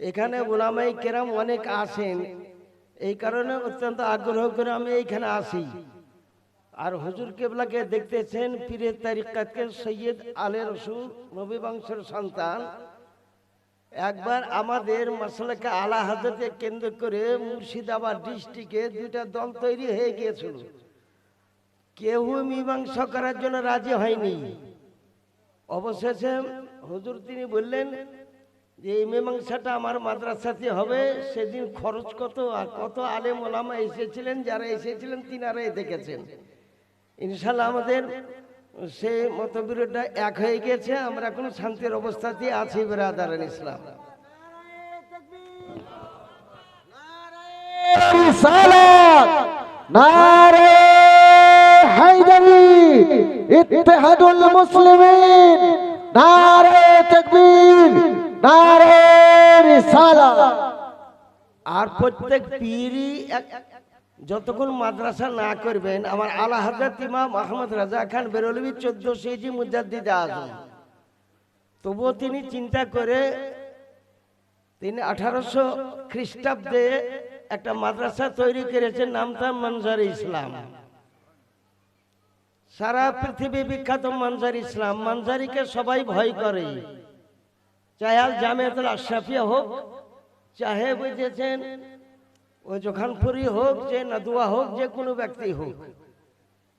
এখানে ওলামাই কেরাম অনেক আসেন। এই কারণে অত্যন্ত আগ্রহ করে আমি এইখানে আসি। আর হুজুর কেবলাকে দেখতেছেন পীরের তারিকাতকে সৈয়দ আলে রসুল নবী বংশের সন্তান। একবার আমাদের মশলাকে আলা হাজতে কেন্দ্র করে মুর্শিদাবাদ ডিস্ট্রিক্টে দুইটা দল তৈরি হয়ে গিয়েছিল। কেউ মীমাংসা করার জন্য রাজি হয়নি। অবশেষে হুজুর তিনি বললেন যে এই মীমাংসাটা আমার মাদ্রাসাতে হবে, সেদিন খরচ কত আর কত আলেম ওলামা এসেছিলেন, যারা এসেছিলেন তিনারাই দেখেছেন। ইনশাল্লাহ আমাদের সে মতবিরোধটা এক হয়ে গেছে, আমরা এখন শান্তির অবস্থাতেই আছি বেরাদারান ইসলাম। ইত্তেহাদুল মুসলিমিন নারে তাকবীর। আর প্রত্যেক পীরই যতক্ষণ মাদ্রাসা না করবেন, আমার আলাহাদ হাজরত ইমাম আহমদ রাজা খান বেরোলবি চোদ্দ সিজি দিতে আজম। তবুও তিনি চিন্তা করে তিনি আঠারোশো খ্রিস্টাব্দে একটা মাদ্রাসা তৈরি করেছেন, নাম তার মানজার ইসলাম। সারা পৃথিবী বিখ্যাত মানজার ইসলাম। মানজারিকে সবাই ভয় করে চাহে আল জামিয়াতুল আশরাফিয়া হোক চাহে বুঝেছেন ওই জোখানপুরি হোক যে নদুয়া হোক যে কোনো ব্যক্তি হোক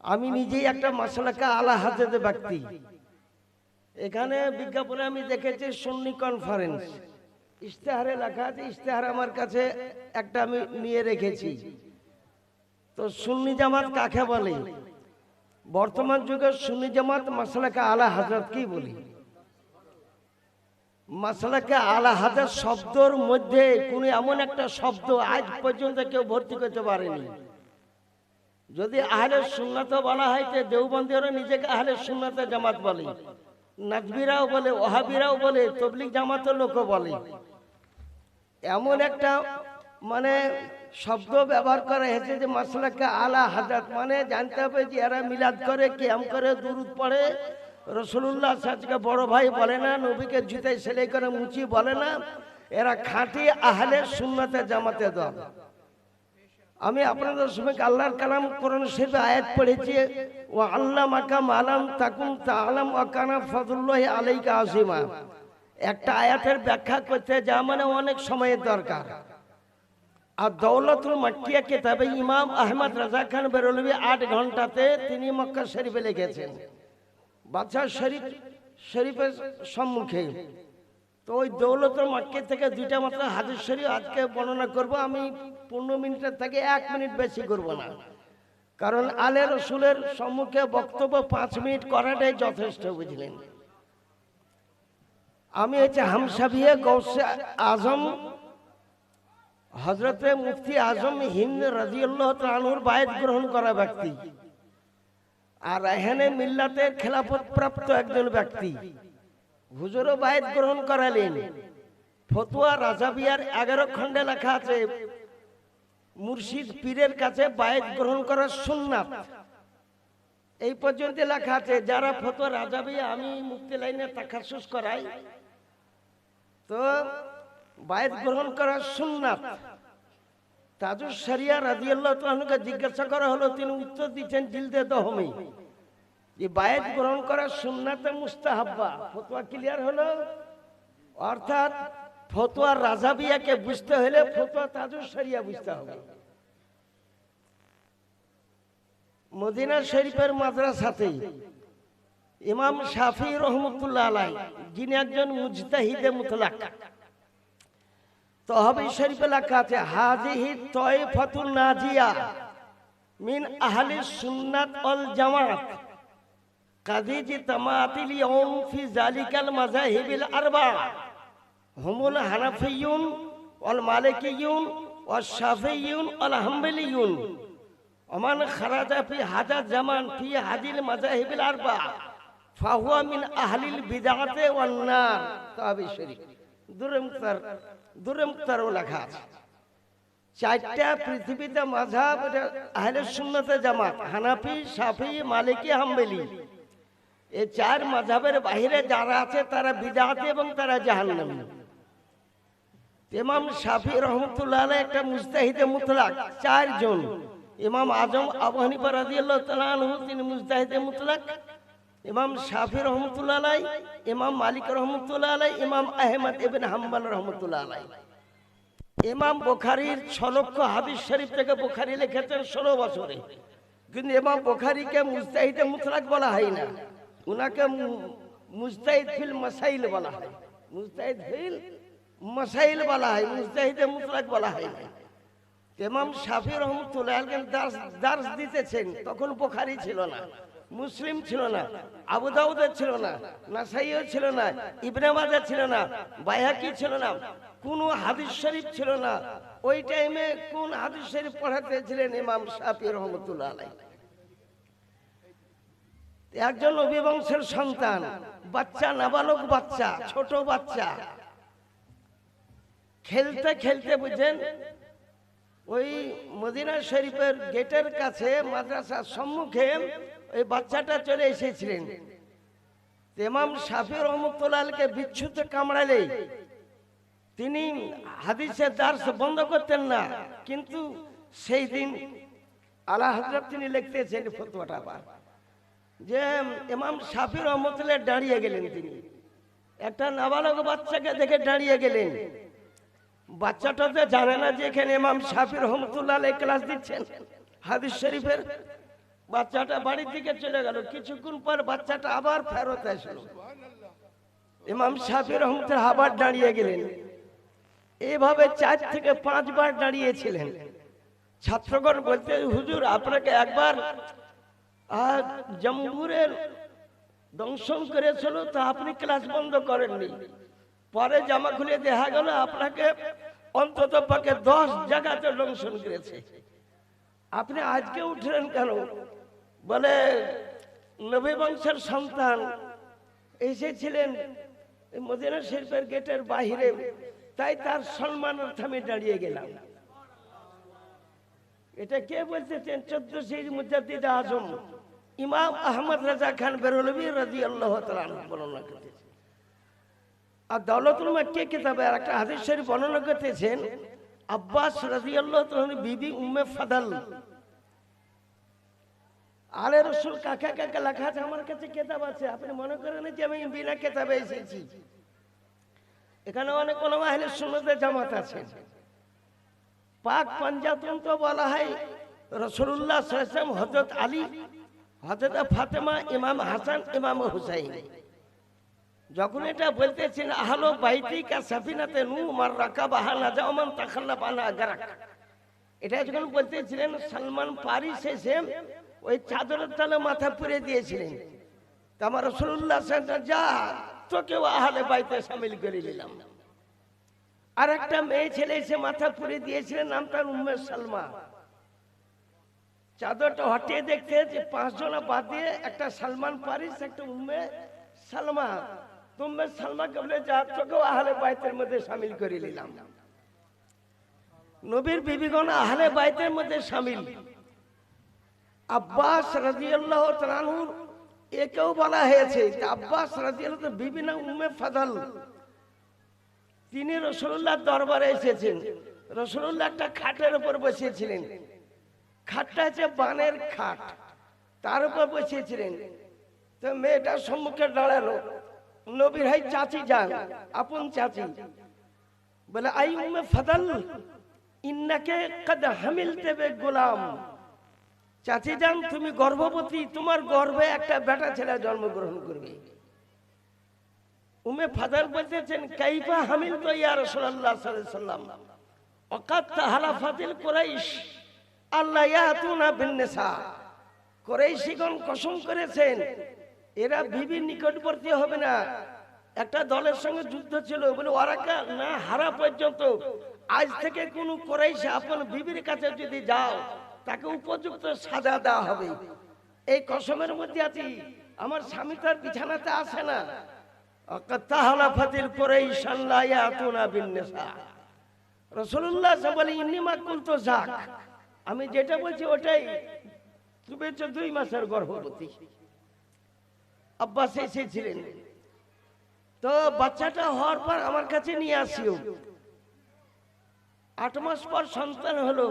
আমি নিজেই একটা মশলাকা আলা হাতে ব্যক্তি এখানে বিজ্ঞাপনে আমি দেখেছি সুন্নি কনফারেন্স ইশতেহারে লেখা আছে, ইশতেহার আমার কাছে একটা আমি নিয়ে রেখেছি। তো সুন্নি জামাত কাকে বলে? বর্তমান যুগে সুন্নি জামাত মশলাকা আলা হাজরত কি বলি? মাসালাকে আলা হাজার শব্দর মধ্যে কোন এমন একটা শব্দ আজ পর্যন্ত কেউ ভর্তি করতে পারেনি। যদি আহলে সুন্নাত বলা হয় তো দেওবন্দিরও নিজেকে আহলে সুন্নাতে জামাত বলে, নাজবিরাও বলে, ওহাবিরাও বলে তবলিক জামাতের লোকও বলে। এমন একটা মানে শব্দ ব্যবহার করা হয়েছে যে মাসলাকে আলা হাজাত মানে জানতে হবে যে এরা মিলাদ করে, ক্যাম করে, দুরুদ পড়ে রসুল্লাহ সাজকে বড় ভাই বলে না, নবীকে জুতে সেলাই করে মুচি বলে না, এরা খাঁটি আহলে সুন্নতে জামাতে দল। আমি আপনাদের সঙ্গে আল্লাহর কালাম কোরআন শরীফে আয়াত পড়েছি ও আল্লাহ মাকাম আলাম তাকুম তা আলাম ওয়াকানা ফজুল্লাহ আলাইকা আসিমা একটা আয়াতের ব্যাখ্যা করতে যা মানে অনেক সময়ের দরকার। আর দৌলতুল মাক্কিয়া কিতাবে ইমাম আহমদ রাজা খান বেরলবি আট ঘন্টাতে তিনি মক্কা শরীফে লিখেছেন। বাদশাহ শরীফ, শরীফের সম্মুখে। তো ওই দৌলতুল মাক্কি থেকে দুইটা মাত্র হাদিস শরীফ আজকে বর্ণনা করব। আমি পনেরো মিনিটের থেকে এক মিনিট বেশি করব না। কারণ আলে রসুলের সম্মুখে বক্তব্য পাঁচ মিনিট করাটাই যথেষ্ট, বুঝলেন? আমি হচ্ছে হামসাবিয়ে গৌসে আজম হজরতে মুফতি আজম হিন্দ রাজিউল্লাহ তানুর বায়ত গ্রহণ করা ব্যক্তি। আর এখানে মিল্লাতের খেলাফত প্রাপ্ত একজন ব্যক্তি। হুজুরও বায়ত গ্রহণ করালেন। ফতুয়া রাজাবিয়ার এগারো খণ্ডে লেখা আছে, মুর্শিদ পীরের কাছে বায়ত গ্রহণ করার সুন্নাত। এই পর্যন্ত লেখা আছে, যারা ফতুয়া রাজাবিয়া, আমি মুক্তি লাইনে তাকাসুস করাই, তো বায়ত গ্রহণ করার সুন্নাত। তাজুর শরিয়া রাজিয়াল্লাহ তাআলাকে জিজ্ঞাসা করা হলো, তিনি উত্তর দিচ্ছেন, জিলদে দহমি। যে বায়ত গ্রহণ করার সুন্নাতে মুস্তাহাব্বা। ফতোয়া ক্লিয়ার হলো? অর্থাৎ ফতোয়া রাজাবিয়াকে বুঝতে হলে ফতোয়া তাজুর শরিয়া বুঝতে হবে। মদিনা শরীফের মাদ্রাসাতে ইমাম শাফি রহমতুল্লাহ আলাই যিনি একজন মুজতাহিদে মুতলাক। তহবি শরীফে আছে হাজিহি তয়ফাতুন নাজিয়া মিন আহলি সুন্নাত ওয়াল জামাত। কাদিজি তামাতিল ইয়াউম ফি জালিকাল মাযাহিবিল আরবা। হুমুল হানাফিয়ুন ওয়াল মালিকিয়ুন ওয়াল শাফিয়ুন ওয়াল হাম্বলিয়ুন ওমান খারাজা ফি হাজা জামান ফি হাদিল মাযাহিবিল আরবা। ফাহুয়া মিন আহলিল বিদআতে ওয়ান নার। তহবি শরীফ। পৃথিবীতে জামাত, হানাফি সাফি চার মাঝাবের বাইরে যারা আছে তারা এবং তারা ইমাম একটা মুস্তাহিদে মুতলাক, চারজন। ইমাম আজম আবু হানিফা রাদিয়াল্লাহু আনহু, তিনি মুস্তাহিদে মুতলাক। ইমাম শাফি রহমতুল্লাহ আলাই, ইমাম মালিক রহমতুল্লাহ আলাই, ইমাম আহমদ ইবনে হাম্বল রহমতুল্লাহ আলাই। ইমাম বুখারীর ছ লক্ষ হাদিস শরীফ থেকে বুখারী লিখেছেন ষোলো বছরে। কিন্তু ইমাম বুখারীকে মুস্তাহিদে মুতলাক বলা হয় না। উনাকে মু- মুস্তাহিদ ফিল মাসাইল বলা হয়। মুস্তাহিদ ফিল মাসাইল বলা হয় মুস্তাহিদে মুতলাক বলা হয় না। ইমাম শাফি রহমতুল্লাহ দার্স দার্স দিতেছেন, তখন বুখারী ছিল না। মুসলিম ছিল না, আবু দাউদের ছিল না, নাসাইও ছিল না, ইবনে মাজাহ ছিল না বাইহাকি ছিল না, কোন হাদিস শরীফ ছিল না। ওই টাইমে কোন হাদিস শরীফ পড়াতে ছিলেন ইমাম শাফি রহমতুল্লাহ আলাইহি। একজন নবী বংশের সন্তান, বাচ্চা, নাবালক বাচ্চা, ছোট বাচ্চা। খেলতে খেলতে বুঝেন, ওই মদিনা শরীফের গেটের কাছে মাদ্রাসার সম্মুখে ওই বাচ্চাটা চলে এসেছিলেন। ইমাম শাফি রহমতুল্লাহকে বিচ্ছুতে কামড়ালে তিনি হাদিসের দার্স বন্ধ করতেন না। কিন্তু সেই দিন আল্লাহ হজরত তিনি লিখতেছেন ফতোয়াটা পার যে ইমাম শাফি রহমতুল্লাহ দাঁড়িয়ে গেলেন তিনি। একটা নাবালক বাচ্চাকে দেখে দাঁড়িয়ে গেলেন। বাচ্চাটা তো জানে না যে এখানে ইমাম শাফি রহমতুল্লাহ ক্লাস দিচ্ছেন। হাদিস শরীফের বাচ্চাটা বাড়ির দিকে চলে গেল। কিছুক্ষণ পর বাচ্চাটা আবার ফেরত আসলো। ইমাম শাফি রহমতুল্লাহ আবার দাঁড়িয়ে গেলেন। এভাবে চার থেকে পাঁচবার দাঁড়িয়েছিলেন। ছাত্রগণ বলতে, হুজুর, আপনাকে একবার জম্বুরের দংশন করেছিল, তো আপনি ক্লাস বন্ধ করেননি। পরে জামা খুলে দেখা গেল, আপনাকে অন্তত পক্ষে দশ জায়গাতে দংশন করেছে। আপনি আজকে উঠলেন কেন? বলে, নবী বংশের সন্তান এসেছিলেন মদিনা শরীফের গেটের বাহিরে, তাই তার সম্মানার্থে আমি দাঁড়িয়ে গেলাম। এটা কে বলতেছেন? চোদ্দ সেই মুজাদ্দিদ আজম, ইমাম আহমদ রাজা খান বেরলবি রাজি আল্লাহ বর্ণনা করতেছেন। আর দৌলতুল মাক্কি কিতাবে আর একটা হাদিস শরীফ বর্ণনা করতেছেন, আব্বাস রাজি আল্লাহ বিবি উম্মে ফাদাল আলে রসুল কাকা কাকা লেখা আছে? আমার কাছে কেতাব আছে। আপনি মনে করেন যে আমি বিনা কেতাবে এসেছি? এখানে অনেক কোনো আহলে সুন্নতে জামাত আছে পাক পাঞ্জাতন তো বলা হয় রসুল্লাহ সাল্লাম হজরত আলী হজরত ফাতেমা ইমাম হাসান ইমাম হুসাইন। যখন এটা বলতেছেন আহলো বাইতি কা সাফিনাতে নু মার রাকা বাহানা জামান তাখাল্লা বানা গারাক। এটা যখন বলতেছিলেন সালমান পারিস এসে ওই চাদরের তলে মাথা পুরে দিয়েছিলেন। আমার রসুল্লাহ যা তোকেও আহলে বাইতে সামিল করে নিলাম। আর একটা মেয়ে ছেলে এসে মাথা পুরে দিয়েছিলেন, নাম তার সালমা। চাদরটা হটিয়ে দেখতে যে পাঁচজনা বাদ দিয়ে একটা সালমান পারিস, একটা উম্মে সালমা। তুমি সালমাকে বলে যা তোকেও আহলে বাইতের মধ্যে সামিল করে নিলাম। নবীর বিবিগণ আহলে বাইতের মধ্যে সামিল। আব্বাস রাজিয়াল্লাহ তালানুর একেও বলা হয়েছে যে আব্বাস রাজিয়াল্লাহ বিভিন্ন উম্মে ফাদাল, তিনি রসুল্লাহ দরবারে এসেছেন। রসুল্লাহ একটা খাটের উপর বসিয়েছিলেন। খাটটা হচ্ছে বানের খাট, তার উপর বসিয়েছিলেন। তো মেয়েটা সম্মুখে দাঁড়াল। নবীর হাই চাচি যান, আপন চাচি। বলে, আই উম্মে ফাদাল, ইন্নাকে কদ হামিল দেবে গোলাম। চাচি যান, তুমি গর্ভবতী, তোমার গর্ভে একটা বেটা ছেলে জন্মগ্রহণ করবে। উমে ফাদার বলতেছেন, কাইফা হামিল তো ইয়া রাসূলুল্লাহ সাল্লাল্লাহু আলাইহি সাল্লাম ওয়াকাত তাহালা ফাতিল কুরাইশ আল্লাহ ইয়াতুনা বিন নিসা কুরাইশিগণ কসম করেছেন, এরা বিবির নিকটবর্তী হবে না। একটা দলের সঙ্গে যুদ্ধ ছিল, বলে ওরাকা না হারা পর্যন্ত, আজ থেকে কোনো কোরাইশে আপন বিবির কাছে যদি যাও তাকে উপযুক্ত সাজা দেওয়া হবে। এই কসমের মধ্যে আছি। আমার স্বামী তার বিছানাতে আসে না। তাহলা ফাতিল কোরাইশ আল্লাহ ইয়াতুনা বিন নিসা রসুল্লাহ বলে ইন্নিমা কুল তো আমি যেটা বলছি ওটাই। তুমি হচ্ছে দুই মাসের গর্ভবতী। আব্বাস এসেছিলেন তো বাচ্চাটা হওয়ার পর আমার কাছে নিয়ে আসিও। আট মাস পর সন্তান হলো।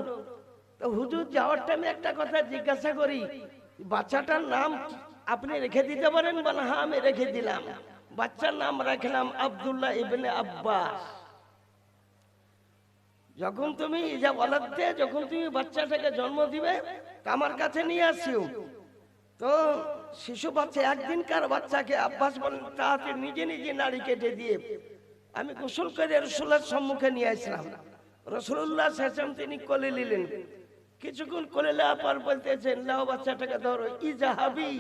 তো হুজুর যাওয়ার টাইমে একটা কথা জিজ্ঞাসা করি, বাচ্চাটার নাম আপনি রেখে দিতে পারেন? বলে হ্যাঁ আমি রেখে দিলাম। বাচ্চার নাম রাখলাম আব্দুল্লাহ ইবনে আব্বাস। যখন তুমি যা বলাতে যখন তুমি বাচ্চাটাকে জন্ম দিবে আমার কাছে নিয়ে আসিও। তো শিশু বাচ্চা একদিনকার বাচ্চাকে আব্বাস বলেন, তাহাতে নিজে নিজে নাড়ি কেটে দিয়ে, আমি গোসল করে রসুল্লার সম্মুখে নিয়ে আসলাম। রসুল্লাহ শেষম তিনি কোলে নিলেন। কিছুক্ষণ কোলে নেওয়ার পর বলতেছেন লাও বাচ্চাটাকে ধরো, ইজাহাবি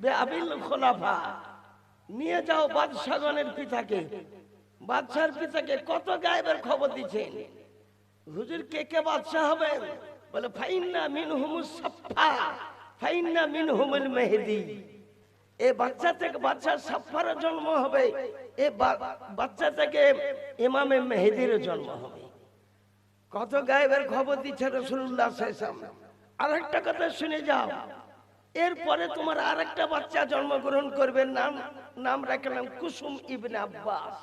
বে আবিল খোলাফা। নিয়ে যাও বাদশাগণের পিতাকে। বাদশার পিতাকে কত গায়েবের খবর দিচ্ছেন? হুজুর, কে কে বাদশাহ হবেন? বলে, ফাইন্না মিন হুমুস সাফা ফাইন্না মিন হুমুল মেহেদি। এ বাচ্চা থেকে বাচ্চা সাফার জন্ম হবে, এ বাচ্চা থেকে ইমামে মেহেদির জন্ম হবে। কত গায়েবের খবর দিচ্ছে রসুল্লাহ আর একটা কথা শুনে যাও। এরপরে তোমার আর একটা বাচ্চা জন্মগ্রহণ করবে, নাম নাম রাখলাম কুসুম ইবনে আব্বাস।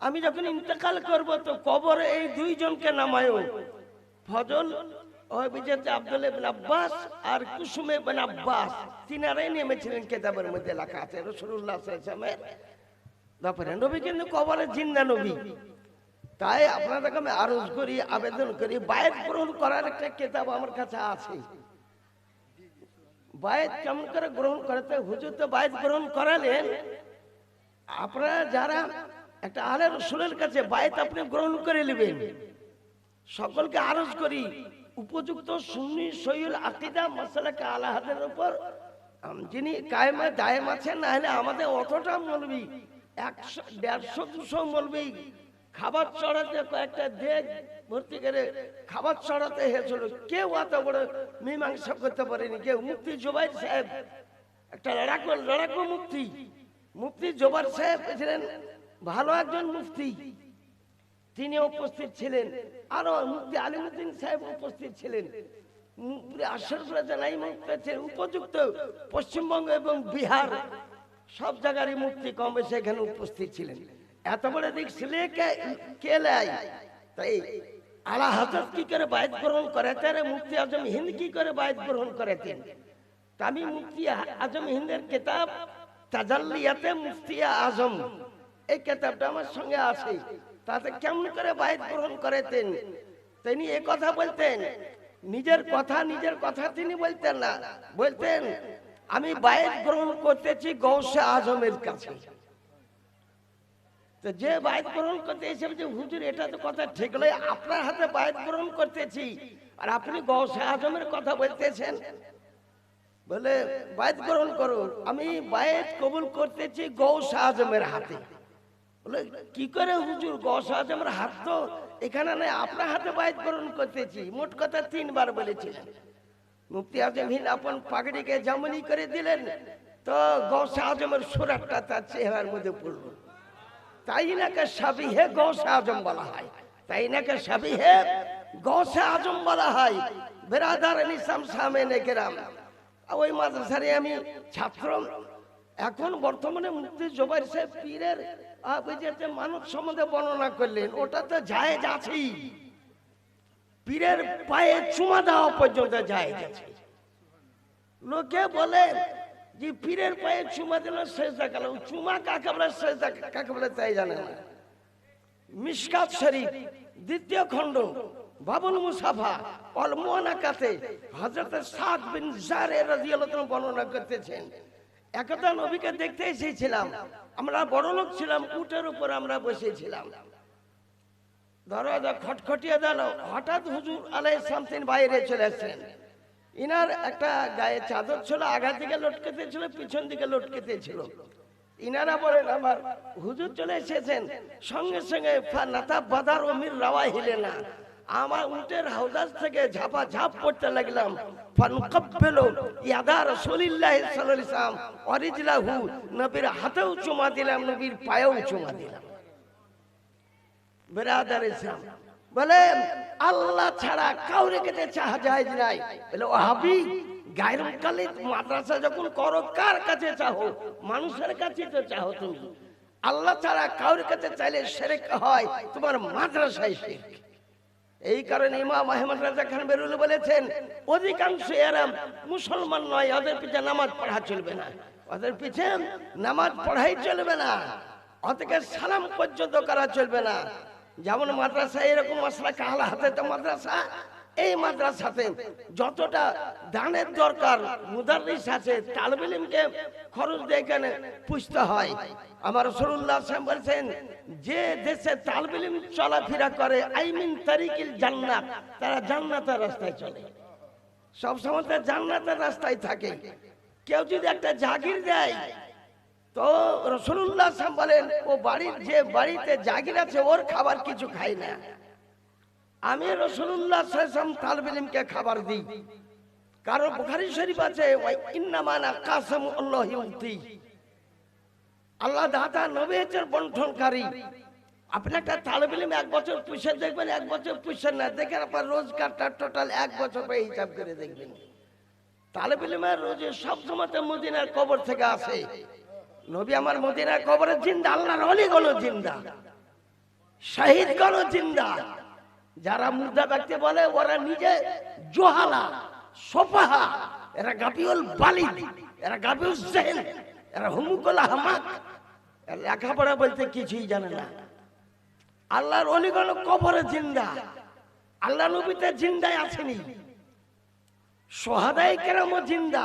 আমি যখন ইন্তেকাল করব তো কবরে এই দুইজনকে নামায়ও। ফজল আব্দুল ইবনে আব্বাস আর কুসুম ইবনে আব্বাস। তিনারাই নেমেছিলেন কেতাবের মধ্যে লেখা আছে রসুল্লাহ সাল্লামের ব্যাপারে নবী কিন্তু কবরে জিন্দা নবী। তাই আপনাদেরকে আমি আরজ করি, আবেদন করি, বায়েত গ্রহণ করার একটা কেতাব আমার কাছে আছে। বায়েত কেমন করে গ্রহণ করতে হুজুর তো বায়েত গ্রহণ করালেন। আপনারা যারা একটা আলে রসুলের কাছে বায়েত আপনি গ্রহণ করে নেবেন, সকলকে আরজ করি, উপযুক্ত সুন্নি সৈয়ুল আকিদা মশলাকে আলাহাদের উপর যিনি কায়েমে দায়েম আছেন না হলে আমাদের অতটা মলবি, একশো, দেড়শো, দুশো মলবি খাবার চড়াতে কয়েকটা দেখ ভর্তি করে খাবার চড়াতে হয়েছিল কেউ এত বড় মীমাংসা করতে পারেনি। কেউ মুক্তি জোবাইর সাহেব, একটা লড়াকু লড়াকু মুক্তি মুফতি জোবার সাহেব ছিলেন ভালো একজন মুফতি। তিনি উপস্থিত ছিলেন। আরও মুফতি আলিমুদ্দিন সাহেব উপস্থিত ছিলেন। উপযুক্ত পশ্চিমবঙ্গ এবং বিহার। সব জায়গারই মুক্তি কম বেশি এখানে উপস্থিত ছিলেন। এত বড় দিক ছিলে কে কে লাই? তাই আলা হজরত কি করে বায়ত গ্রহণ করেতেন আর মুফতি আজম হিন্দ কি করে বায়ত গ্রহণ করেতেন আমি মুফতি আজম হিন্দের কিতাব তাজাল্লিয়াতে মুফতিয়া আজম। এই কিতাবটা আমার সঙ্গে আছে। তাতে কেমন করে বায়ত গ্রহণ করেতেন তিনি? এ কথা বলতেন, নিজের কথা নিজের কথা তিনি বলতেন না। বলতেন, আমি বায়ত গ্রহণ করতেছি গৌসে আজমের কাছে। তো যে বায়ত গ্রহণ করতে এসে যে হুজুর, এটা তো কথা ঠিক নয়, আপনার হাতে বায়ত গ্রহণ করতেছি। আর আপনি গৌসে আজমের কথা বলতেছেন? বলে বায়ত গ্রহণ করুন আমি বায়ত কবুল করতেছি গৌস আজমের হাতে। বলে, কি করে হুজুর গৌস আজমের হাত তো এখানে নয় আপনার হাতে বায়ত গ্রহণ করতেছি। মোট কথা তিনবার বলেছিলেন। মুফতি আজম হিন্দ আপন পাগড়িকে জামনি করে দিলেন, তো গৌস আজমের সুরাটটা তার চেহারার মধ্যে পড়ল। তাই নাকে সাবিহে গৌসে আজম বলা হয়? তাই নাকে সাবিহে গৌসে আজম বলা হয়? বেরাদার নিসাম সামেনে কেরাম। ওই মাদ্রাসারে আমি ছাত্র। এখন বর্তমানে মুক্তি জোবাইর সাহেব পীরের যে মানব সম্বন্ধে বর্ণনা করলেন ওটা তো যায় আছেই। পীরের পায়ে চুমা দেওয়া পর্যন্ত যায় আছে। লোকে বলে যে পীরের পায়ে চুমা দিল শেষদা গেল চুমা কাকে বলে শেষদা কাকে বলে তাই জানে না। মিসকাত শরীফ, দ্বিতীয় খণ্ড, বাবুল মুসাফা অল মোয়ানাকাতে হযরত সাদ বিন জারে রাদিয়াল্লাহু তাআলা বর্ণনা করতেছেন। একদা নবীকে দেখতে এসেছিলাম। আমরা বড় লোক ছিলাম, উটের উপর আমরা বসেছিলাম। দরজা খটখটিয়ে দিল। হঠাৎ হুজুর আলাই সামতিন বাইরে চলে আসছেন। ইনার একটা গায়ে চাদর ছিল, আগা দিকে লটকেতে ছিল, পিছন দিকে লটকেতে ছিল। ইনারা বলেন, আমার হুজুর চলে এসেছেন, সঙ্গে সঙ্গে নাতা বাদার অমির রাওয়া হিলে না। আমার উটের হাউদাস থেকে ঝাপা ঝাপ পড়তে লাগলাম। ফানকাব্বাল ইয়াদা রাসূলিল্লাহ সাল্লাল্লাহু আলাইহি ওয়াসাল্লাম অরিজলাহু, নবীর হাতেও চুমা দিলাম, নবীর পায়েও চুমা দিলাম। বেরাদার ইসলাম। বলে আল্লাহ ছাড়া কাউরে কেটে চাহা যায় নাই। বলে ওহাবি গায়রুল কালিদ মাদ্রাসা যখন করো, কার কাছে চাহো মানুষের কাছে তো চাহো তুমি। আল্লাহ ছাড়া কারোর কাছে চাইলে সেরেক হয়, তোমার মাদ্রাসায় শেখ এই কারণে ইমাম আহমদ রাজা খান বেরুল বলেছেন, অধিকাংশ এরাম মুসলমান নয়, ওদের পিছে নামাজ পড়া চলবে না। ওদের পিছে নামাজ পড়াই চলবে না। ওদেরকে সালাম পর্যন্ত করা চলবে না। যেমন মাদ্রাসা, এরকম মশলা কাহালা হাতে তো মাদ্রাসা। এই মাদ্রাসাতে যতটা দানের দরকার মুদারিস আছে, তালবিলিমকে খরচ দিয়ে এখানে পুষতে হয়। আমার রসুল্লাহ সাহেব বলছেন, যে দেশে তালবিলিম চলাফেরা করে আইমিন তারিকিল জান্নাত তারা জান্নাতের রাস্তায় চলে। সব সময় তারা জান্নাতের রাস্তায় থাকে। কেউ যদি একটা জাগির দেয় তো রসুল্লাহ বলেন, ও বাড়ির যে বাড়িতে জাগির আছে, ওর খাবার কিছু খাই না। আমি রসুল্লাহ খাবার দিই। কারণ বুখারি শরীফ আছে আল্লাহ দাদা নবী হচ্ছেন বন্ঠনকারী আপনি একটা তালবিলিম এক বছর পুষে দেখবেন, এক বছর পুষে না দেখেন আপনার রোজগারটা টোটাল এক বছর পরে হিসাব করে দেখবেন। তালবিলিমের রোজে সব সময় মদিনার কবর থেকে আসে। নবী আমার মদিনার কবরের জিন্দা, আল্লাহর অলিগণ জিন্দা, শহীদ গণ জিন্দা। যারা মুর্দা ব্যক্তি বলে, ওরা নিজে জোহালা, সোফাহা, এরা গাবিউল বালি এরা গাবিউল জেহেন এরা হুমুকুল হামাক লেখাপড়া বলতে কিছুই জানে না। আল্লাহর অলিগণ কবরে জিন্দা। আল্লাহ নবীতে জিন্দায় আসেনি সোহাদাই কেরামও জিন্দা।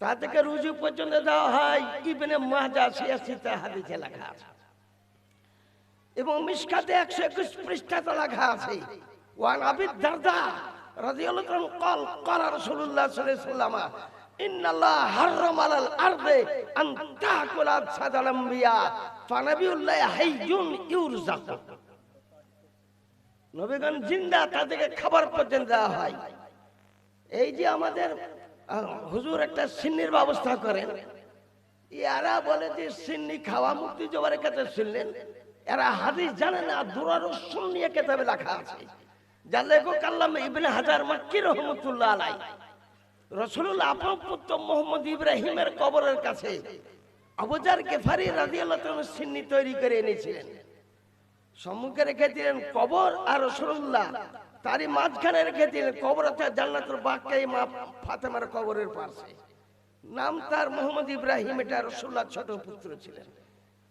তা থেকে রুজু পর্যন্ত দেওয়া হয়। ইবনে মাহজা সিয়াসিতে হাদিসে লেখা আছে। এবং মিসকাতে একশো একুশ পৃষ্ঠাতে লেখা আছে, ওয়ান আবিদ দারদা রাদিয়াল্লাহু তাআলা কল কল রাসূলুল্লাহ সাল্লাল্লাহু আলাইহি ওয়াসাল্লাম, ইন্নাল্লাহ হারাম আলাল আরদে আন তাকুলা সাদাল আমবিয়া, ফানাবিউল্লাহ হাইয়ুন ইউরজাকু নবীগণ জিন্দা তাদেরকে খাবার পর্যন্ত দেওয়া হয়। এই যে আমাদের হুজুর একটা সিন্নির ব্যবস্থা করেন এরা বলে যে সিন্নি খাওয়া মুক্তি জবারের কাছে শুনলেন এরা হাদিস জানে না দুরারো নিয়ে কেতাবে লেখা আছে। যা লেখক আল্লাহ ইবনে হাজার মাক্কি রহমতুল্লাহ আলাই। রসুল্লাহ আপন পুত্র মোহাম্মদ ইব্রাহিমের কবরের কাছে আবুজার গেফারি রাদিয়াল্লাহু তাআলা সিন্নি তৈরি করে এনেছিলেন। সম্মুখে রেখেছিলেন কবর আর রসুল্লাহ তারই মাঝখানে রেখে দিলেন। কবর আছে জান্নাতুল মা ফাতেমার কবরের পাশে। নাম তার মোহাম্মদ ইব্রাহিম, এটা রসুল্লাহ ছোট পুত্র ছিলেন।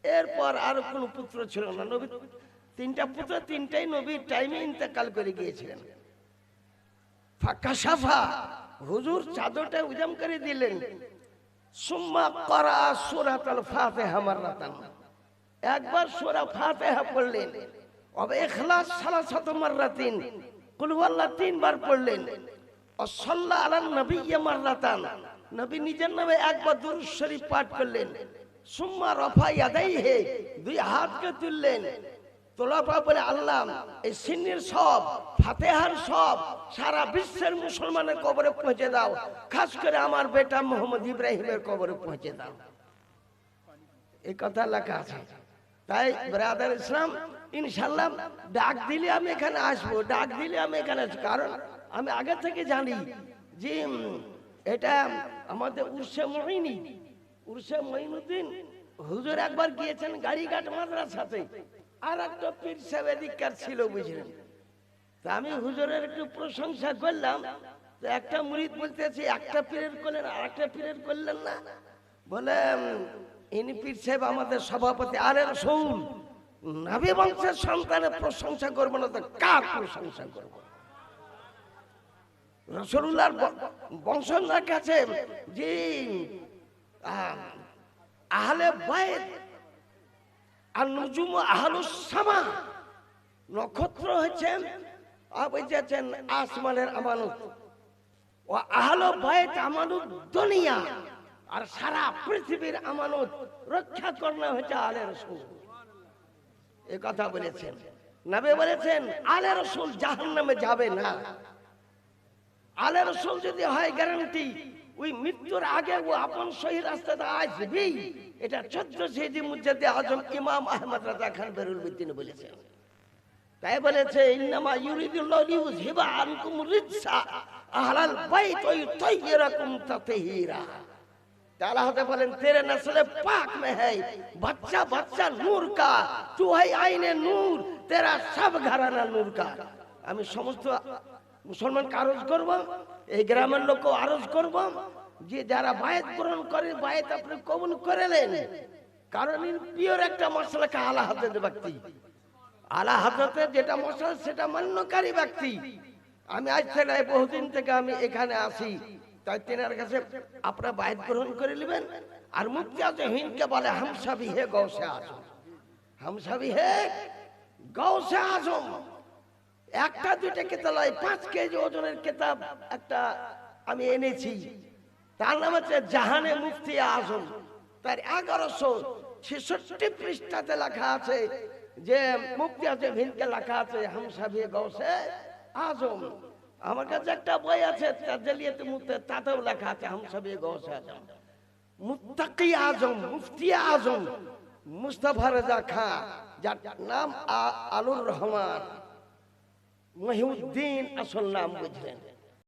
এরপর আর কোনো পুত্র ছিল না। নবী তিনটা পুত্র, তিনটাই নবীর টাইমে ইন্তেকাল করে গিয়েছিলেন। ফাঁকা সাফা, হুজুর চাদরটা উজাম করে দিলেন। সুম্মা করা সুরাতাল ফাতিহা মাররাতান। একবার সূরা ফাতিহা পড়লেন। অবে ইখলাস সালাসাত মাররাতিন। কুল হুয়াল্লাহ তিনবার পড়লেন। ও সাল্লা আলা নবিয়্যা মাররাতান। নবী নিজের নামে একবার দুরূদ শরীফ পাঠ করলেন। সুম্মা রফা ইয়াদাইহি, দুই হাতকে তুললেন। তোলা পা বলে, আল্লাহ, এই সিন্নির সব, ফাতেহার সব, সারা বিশ্বের মুসলমানের কবরে পৌঁছে দাও। খাস করে আমার বেটা মোহাম্মদ ইব্রাহিমের কবরে পৌঁছে দাও। এই কথা লেখা আছে। তাই ব্রাদার ইসলাম ইনশাল্লাহ ডাক দিলে আমি এখানে আসব, ডাক দিলে আমি এখানে আসব। কারণ আমি আগে থেকে জানি যে এটা আমাদের উর্সে মহিনী উর্সে মহিনুদ্দিন হুজুর একবার গিয়েছেন গাড়িঘাট মাদ্রাসাতে আর একটা পীর সাহেব এদিককার ছিল, বুঝলেন? তা আমি হুজুরের একটু প্রশংসা করলাম, তো একটা মুরিদ বলতেছে, একটা পীরের করলেন আর একটা পীরের করলেন না? বলে ইনি পীর সাহেব আমাদের সভাপতি আরে রসুল নাবি বংশের সন্তানের প্রশংসা করব না তো কার প্রশংসা করব? রসুল্লাহর বংশধার কাছে যে আহ, আহলে বাইত আর নজুম আহলুস সামা নক্ষত্র হচ্ছেন বুঝেছেন আসমানের আমানত। ও আহলো বাইত আমানত দুনিয়া। আর সারা পৃথিবীর আমানত রক্ষা করানো হয়েছে আলে রসুল। এ কথা বলেছেন। নবে বলেছেন, আলে রসুল জাহান নামে যাবে না। আলে রসুল যদি হয় গ্যারান্টি ওই মৃত্যুর আগে ও আপন সহি রাস্তাতে আসবেই। এটা চোদ্দ সেদি মুজাদ্দে আজম ইমাম আহমদ রাজা খান বেরুল বিদ্দিন বলেছেন। তাই বলেছে, ইন্নামা ইউরিদুল্লাহ লিউযহিবা আনকুম রিজসা আহলাল বাইত ওয়া ইউতাহহিরাকুম তাতহীরা। পাক মে বাচ্চা বাচ্চা কা তেরা সব ঘরানা কা। আমি সমস্ত মুসলমানকে আরজ করব, এই গ্রামের লোকও আরজ করব, যে যারা বায়ত গ্রহণ করে, বায়ত আপনি কবন করে নেন। কারণ পিওর একটা মশলাকে আলা হাজরতের ব্যক্তি। আলা হাজরতের যেটা মশলা, সেটা মান্যকারী ব্যক্তি। আমি আজ থেকে, বহুদিন থেকে আমি এখানে আসি তাই তেনার কাছে আপনারা বাইত গ্রহণ করে নেবেন। আর মুক্তি আছে হিন্দকে বলে হামসাবি হে গৌসে আজম। হামসাবি হে গৌসে আজম। একটা দুইটা কেতাব নয় পাঁচ কেজি ওজনের কেতাব একটা আমি এনেছি। তার নাম হচ্ছে জাহানে মুফতি আজম। তার এগারোশো ছেষট্টি পৃষ্ঠাতে লেখা আছে যে মুক্তি আছে ভিনকে লেখা আছে হামসাবি গৌসে আজম। আমার কাছে একটা বই আছে তাজলিয়াতে মুক্তি তাতেও লেখা আছে হামসাবি গৌসে আজম। মুত্তাকি আজম মুফতি আজম মুস্তাফা রেজা খান যার নাম আলুর রহমান। মহিউদ্দিন আসল নাম বুঝলেন।